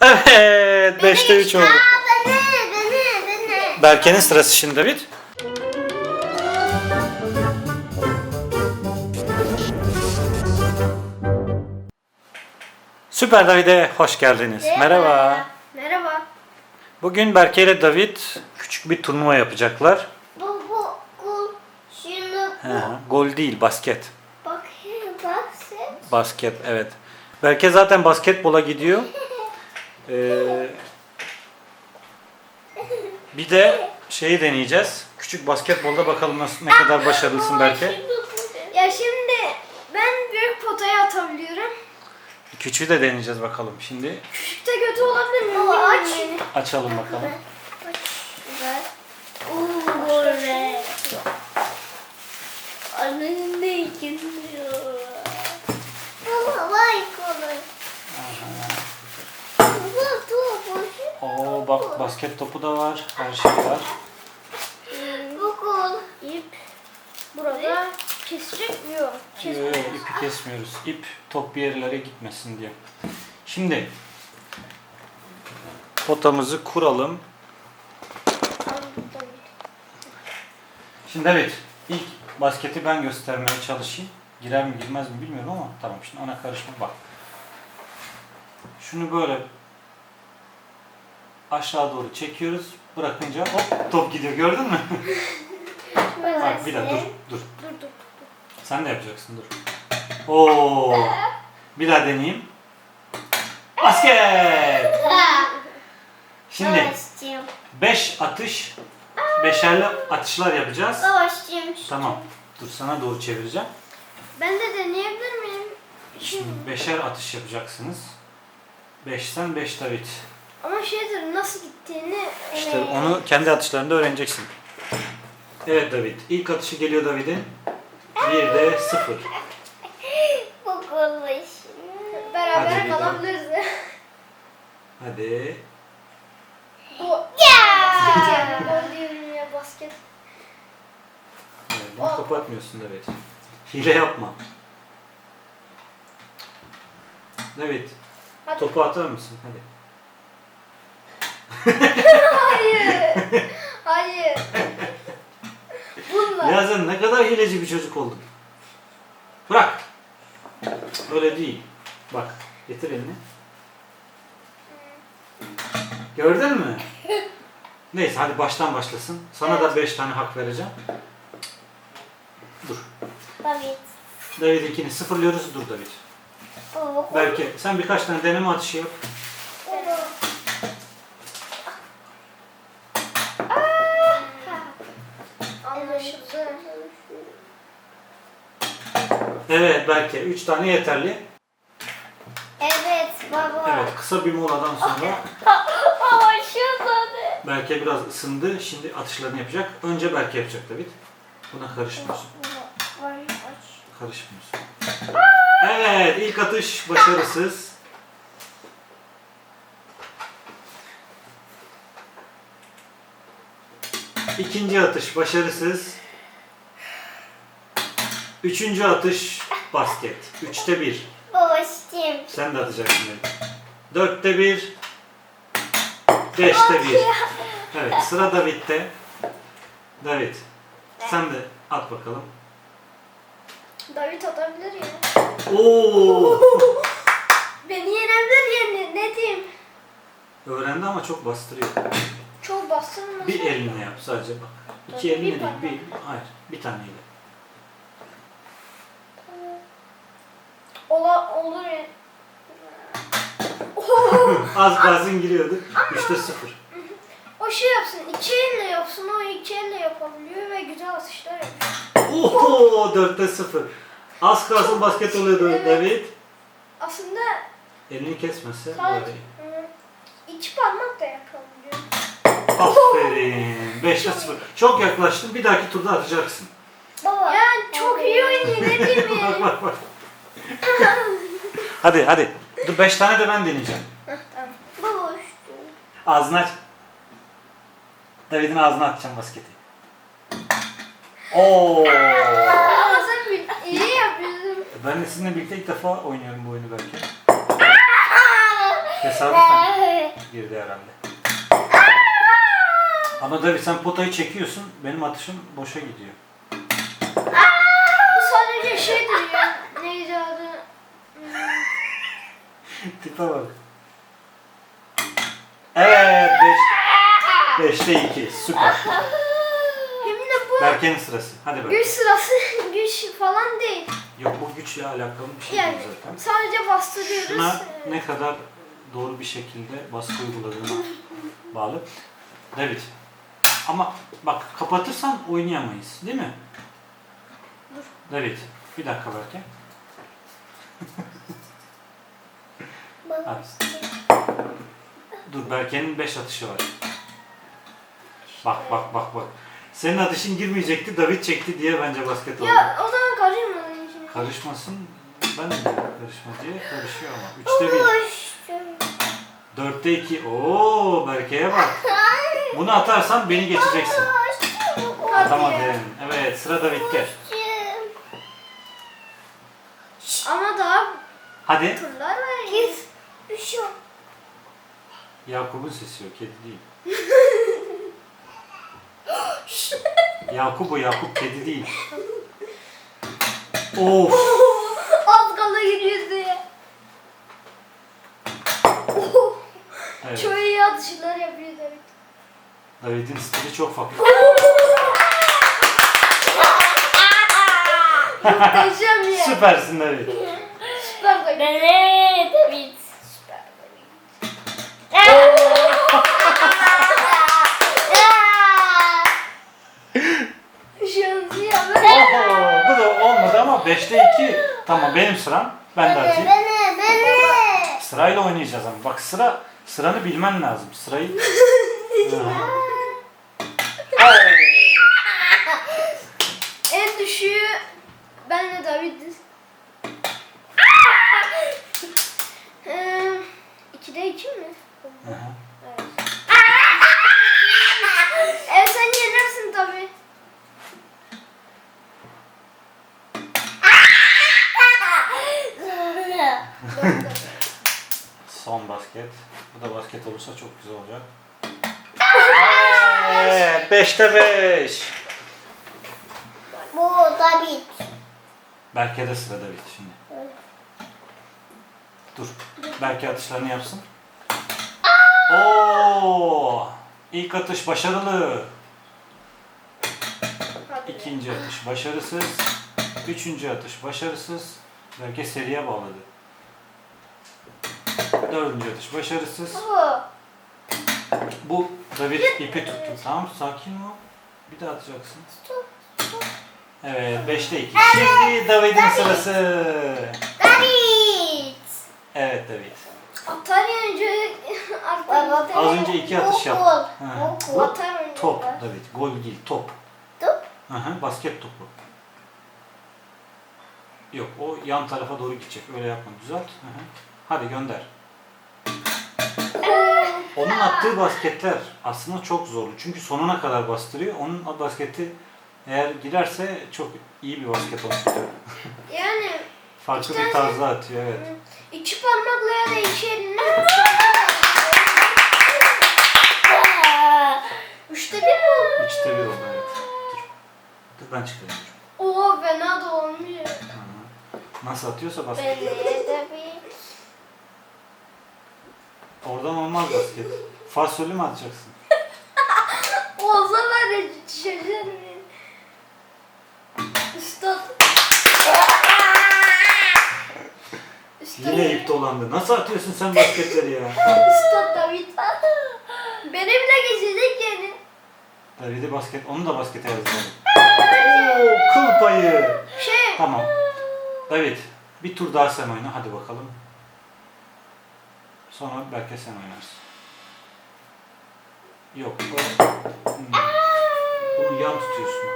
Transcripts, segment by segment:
Evet 5'te 3 oldu. Aa, beni, beni, beni. Berke'nin sırası şimdi David. Süper David'e hoş geldiniz. Merhaba. Merhaba. Bugün Berke ile David küçük bir turnuva yapacaklar. Bu, bu, bu, şunu, Hı hı, Gol değil, basket. bak, sen. Basket, evet. Berke zaten basketbola gidiyor. Ee, bir de şeyi deneyeceğiz. Küçük basketbolda bakalım nasıl ne kadar başarılısın Berke. Ya şimdi ben büyük potaya atabiliyorum. Küçüğü de deneyeceğiz bakalım. Şimdi Küçükte kötü olabilir mi? Baba aç. açalım bakalım. Uuu be. Annenin de ikiliyor. Baba vay kolay. Baba top bak basket topu da var. Her şey var. Bu kol. İp. Burada kesecek mi? Yok. Yok, yok, ipi kesmiyoruz. İp top bir yerlere gitmesin diye. Şimdi potamızı kuralım. Şimdi evet ilk basketi ben göstermeye çalışayım. Girer mi girmez mi bilmiyorum ama tamam şimdi ana karışma bak. Şunu böyle aşağı doğru çekiyoruz. Bırakınca hop top gidiyor gördün mü? Bak bir dakika dur dur. Dur dur. Sen de yapacaksın dur. Oo. Bir daha deneyeyim. Basket. Şimdi Savaşçıyım. 5 atış, beşerli atışlar yapacağız. Savaşçıyım. Tamam. Dur sana doğru çevireceğim. Ben de deneyebilir miyim? Şimdi beşer atış yapacaksınız. 5 sen 5 David. Ama şeydir nasıl gittiğini İşte eee, onu kendi atışlarında öğreneceksin. Evet David. İlk atışı geliyor David'in. Bir de 0. bu kolay. Beraber Hadi bir daha. kalabiliriz. Hadi. Bu. Ya! Gol diyorum ya basket. Evet, bunu kapatmıyorsun David. Hile yapma. David. Hadi. Topu atar mısın? Hadi. Hayır. Hayır. Bunlar. Ya sen ne kadar hileci bir çocuk oldun. Bırak. Öyle değil. Bak getir elini. Gördün mü? Neyse hadi baştan başlasın. Sana da 5 tane hak vereceğim. Dur. David. David'inkini sıfırlıyoruz. Dur David. Bu. Belki sen birkaç tane deneme atışı yap. Evet belki 3 tane yeterli. Evet baba. Evet kısa bir moladan sonra Baba şuradan. Berke biraz ısındı. Şimdi atışlarını yapacak. Önce Berke yapacak David. Buna karışmıyorsun. Karışmıyorsun. Evet, ilk atış başarısız. İkinci atış başarısız. Üçüncü atış basket. Üçte bir. Babacığım. Sen de atacaksın. David. Dörtte bir. Beşte bir. Evet, sıra David'de. David, sen de at bakalım. David atabilir ya. Oo! Beni yenebilir yani ne diyeyim. Öğrendi ama çok bastırıyor. Çok bastırmasın. Bir eline yap sadece bak. İki Bir elinle değil, parmak. bir, hayır, bir taneyle. Ola, olur ya. Az gazın giriyordu. Üçte sıfır. O şey yapsın, iki elle yapsın, o iki elle yapabiliyor ve güzel atışlar yapıyor. Oho, dörtte sıfır. Az kalsın basket oluyordu Evet. David. Aslında Elini kesmese sadece hı, iki parmak da yapabiliyor. Aferin. Beşte sıfır. Çok yaklaştın. Bir dahaki turda atacaksın. Baba. Ya çok iyi oynuyor ne diyeyim bak ya. bak bak. hadi hadi. Dur beş tane de ben deneyeceğim. İşte. Ağzını aç. David'in ağzına atacağım basketi. Oo. Ama sen iyi yapıyorsun. Ben de sizinle birlikte ilk defa oynuyorum bu oyunu belki. tesadüfen girdi herhalde. Ama tabii sen potayı çekiyorsun. Benim atışım boşa gidiyor. Bu sadece şeydir ya. Neydi adı? Tipe bak. Evet 5 5'te 2 süper. Bu Berke'nin sırası. Hadi Berke. güç sırası güç falan değil. Yok bu güçle alakalı bir şey Yani değil zaten. sadece bastırıyoruz. Şuna ne kadar doğru bir şekilde baskı uyguladığına bağlı. David. Ama bak kapatırsan oynayamayız değil mi? David. Bir dakika Berke. Dur Berke'nin 5 atışı var. Bak bak bak bak. Senin atışın girmeyecekti, David çekti diye bence basket oldu. Ya o zaman karışmadın içine. Karışmasın. Ben de karışma diye karışıyor ama. Üçte bir. Dörtte iki. Oo Berke'ye bak. Bunu atarsan beni geçeceksin. Atamadın. Evet sıra David'de. Ama daha Hadi. turlar var. Git. Bir şey yok. Yakup'un sesi yok, kedi değil. Yakup o, Yakup kedi değil. Of. Az kala giriyordu ya. Evet. Çok iyi atışlar yapıyor David. David'in stili çok farklı. Muhteşem ya. Süpersin David. Süper David. Beni David. Süper David. Şansı ya. Oho, bu da olmadı ama 5'te 2. Tamam benim sıram. Ben de atayım. Beni, beni. Sırayla oynayacağız ama. Bak sıra sıranı bilmen lazım. Sırayı. En düşüğü benle David'iz. Eee, ikide iki mi? Hı hı. Evet. E sen yenersin tabii. Son basket. Bu da basket olursa çok güzel olacak. Evet, 5'te 5. Bu David. Berke de sırada bitti şimdi. Dur. Berke atışlarını yapsın. Oo! İlk atış başarılı. İkinci atış başarısız. Üçüncü atış başarısız. Berke seriye bağladı. Dördüncü atış başarısız. Bu David ipi tuttu. Tamam sakin ol. Bir daha atacaksın. Evet 5'te 2. Şimdi David'in sırası. David. Evet David. Atar önce Az önce iki atış yaptı. Atar önce. Top David. Gol değil top. Top. Hı hı, basket topu. Yok o yan tarafa doğru gidecek. Öyle yapma. Düzelt. Hı hı. Hadi gönder. Onun attığı basketler aslında çok zorlu. Çünkü sonuna kadar bastırıyor. Onun basketi eğer girerse çok iyi bir basket olacak. Yani Farklı bir tarzda atıyor evet. iki parmakla ya da iki elinle. Üçte bir mi oldu? Üçte bir oldu evet. Dur. Dur ben çıkarayım. Oo fena da olmuyor. Nasıl atıyorsa basket. Beni David. Oradan olmaz basket. Fasolü mü atacaksın? Olsa var ya şaşırırım. Üstad. Üstad. Yine ip dolandı. Nasıl atıyorsun sen basketleri ya? Üstad David. Beni bile geçecek yani. David'i basket, onu da baskete yazalım. Oo, kıl payı. Şey. Tamam. David, bir tur daha sen oyna. Hadi bakalım. Sonra belki sen oynarsın. Yok. o- Hmm. Bunu yan tutuyorsun.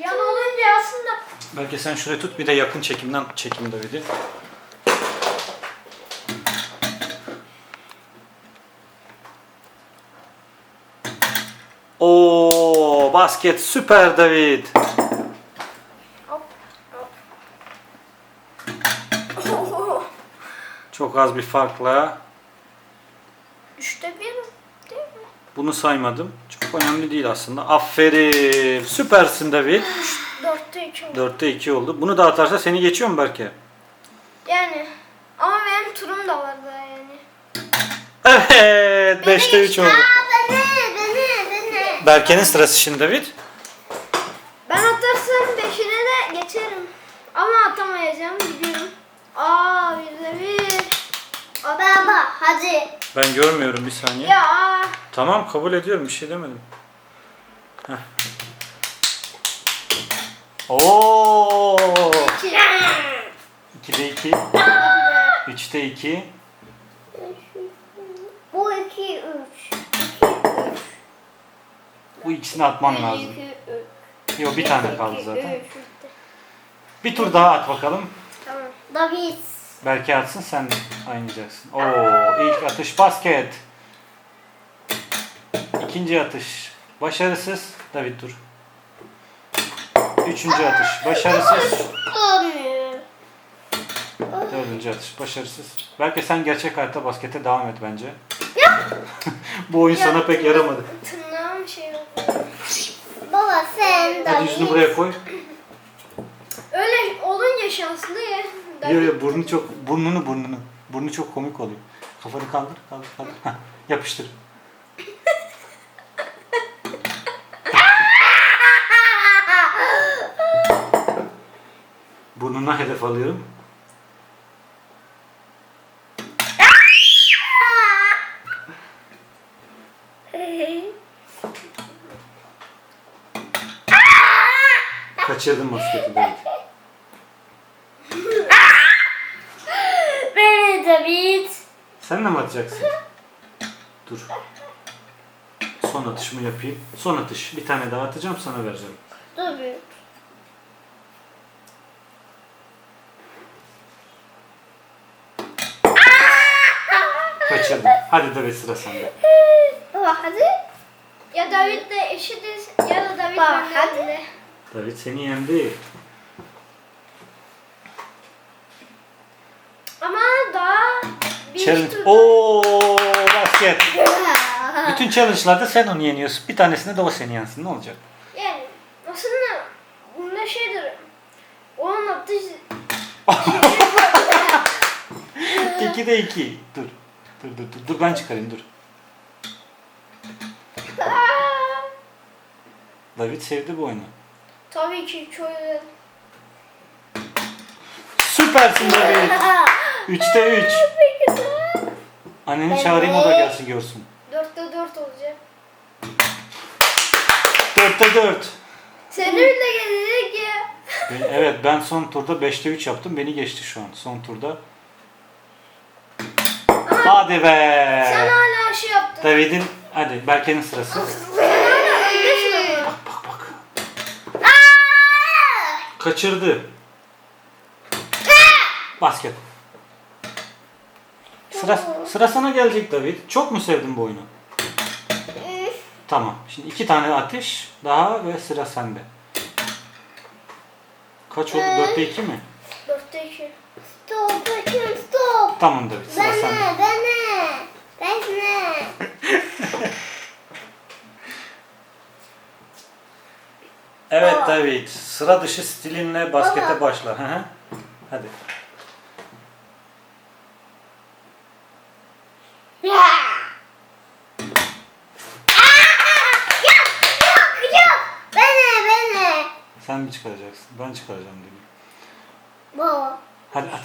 Yan olunca aslında Belki sen şuraya tut bir de yakın çekimden çekim David'i. Oo, basket süper David. hop hop. Çok az bir farkla. Üçte bir değil mi? Bunu saymadım. Çok önemli değil aslında. Aferin. Süpersin David. Dörtte iki oldu. 4'te 2 oldu. Bunu da atarsa seni geçiyor mu Berke? Yani ama benim turum da var daha yani. Evet. 5'te 3 oldu. Aa beni beni beni. Berke'nin sırası şimdi David. Ben atarsam beşine de geçerim. Ama atamayacağım biliyorum. Aa bir de bir. Baba hadi. Ben görmüyorum bir saniye. Ya Tamam kabul ediyorum bir şey demedim. Heh. Oo! iki. 2'de 2, Hadi be. 3'te 2. Bu iki üç. Bu ikisini atman lazım. Yok bir tane kaldı zaten. Bir tur daha at bakalım. Tamam. David. Belki atsın sen oynayacaksın. Oo, ilk atış basket. İkinci atış başarısız. David dur. Üçüncü atış başarısız. Dördüncü atış başarısız. Belki sen gerçek hayatta baskete devam et bence. Bu oyun sana pek yaramadı. Tırnağım şey oldu. Baba sen Hadi yüzünü buraya koy. Öyle olunca şanslı ya. Yo yo burnu çok burnunu burnunu. Burnu çok komik oluyor. Kafanı kaldır kaldır kaldır. Yapıştır. Burnuna hedef alıyorum. Kaçırdım basketi David. Beni David. Sen de mi atacaksın? Dur. Son atışımı yapayım. Son atış. Bir tane daha atacağım sana vereceğim. David. Kaçırdım. Hadi David sıra sende. Baba hadi. Ya David de eşitiz ya da David Bak, benden hadi. David seni yendi. Ama daha bir Challenge. Oo basket. Bütün challenge'larda sen onu yeniyorsun. Bir tanesinde de o seni yensin. Ne olacak? Yani aslında bunda şeydir. Onun attığı 2'de 2. Dur. Dur dur dur. Dur ben çıkarayım dur. David sevdi bu oyunu. Tabii ki çok güzel. Süpersin David. 3'te 3. Anneni çağırayım o da gelsin görsün. Dörtte dört olacak. 4'te 4. Seni bile gelecek ya. Ben- Evet ben son turda 5'te 3 yaptım. Beni geçti şu an son turda. Hadi be. Sen hala şey yaptın. David'in hadi Berke'nin sırası. Bak bak. Kaçırdı. Basket. Sıra, sıra sana gelecek David. Çok mu sevdin bu oyunu? Tamam. Şimdi iki tane atış daha ve sıra sende. Kaç oldu? Dörtte iki mi? Dörtte iki. Stop bakayım stop. Tamam David sıra Beni sende. beni. Beni. Evet Baba. David. Sıra dışı stilinle baskete Baba. başla. Hadi. Ya. Yok yok yok. Beni beni. Sen mi çıkaracaksın? Ben çıkaracağım dedim. Baba. Hadi at.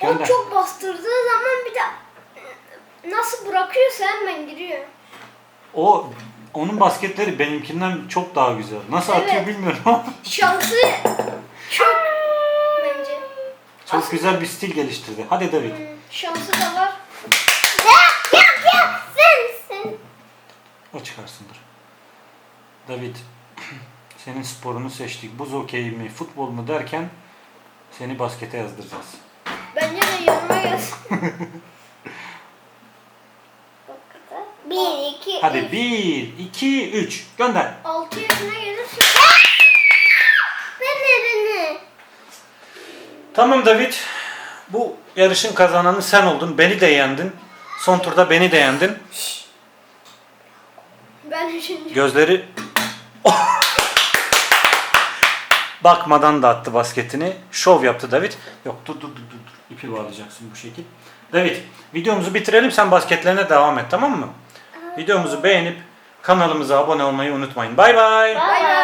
O Gönder. çok bastırdığı zaman bir de nasıl bırakıyorsa hemen giriyor. O onun basketleri benimkinden çok daha güzel. Nasıl Evet. atıyor bilmiyorum ama Şansı çok bence. çok güzel bir stil geliştirdi. Hadi David. Hmm, Şansı da var. Yok yok yok. Sen sen. O çıkarsındır. David, senin sporunu seçtik. Buz okeyi mi, futbol mu derken seni baskete yazdıracağız. Bence de yanıma gelsin. Bir iki Hadi üç. 1, 2, 3. Gönder. 6 yaşına gelirse Beni beni. Tamam David. Bu yarışın kazananı sen oldun. Beni de yendin. Son turda beni de yendin. Ben üçüncü. Gözleri bakmadan da attı basketini. Şov yaptı David. Yok dur dur dur dur. İpi bağlayacaksın bu şekil. David videomuzu bitirelim sen basketlerine devam et tamam mı? Videomuzu beğenip kanalımıza abone olmayı unutmayın. Bay bay. Bay bay.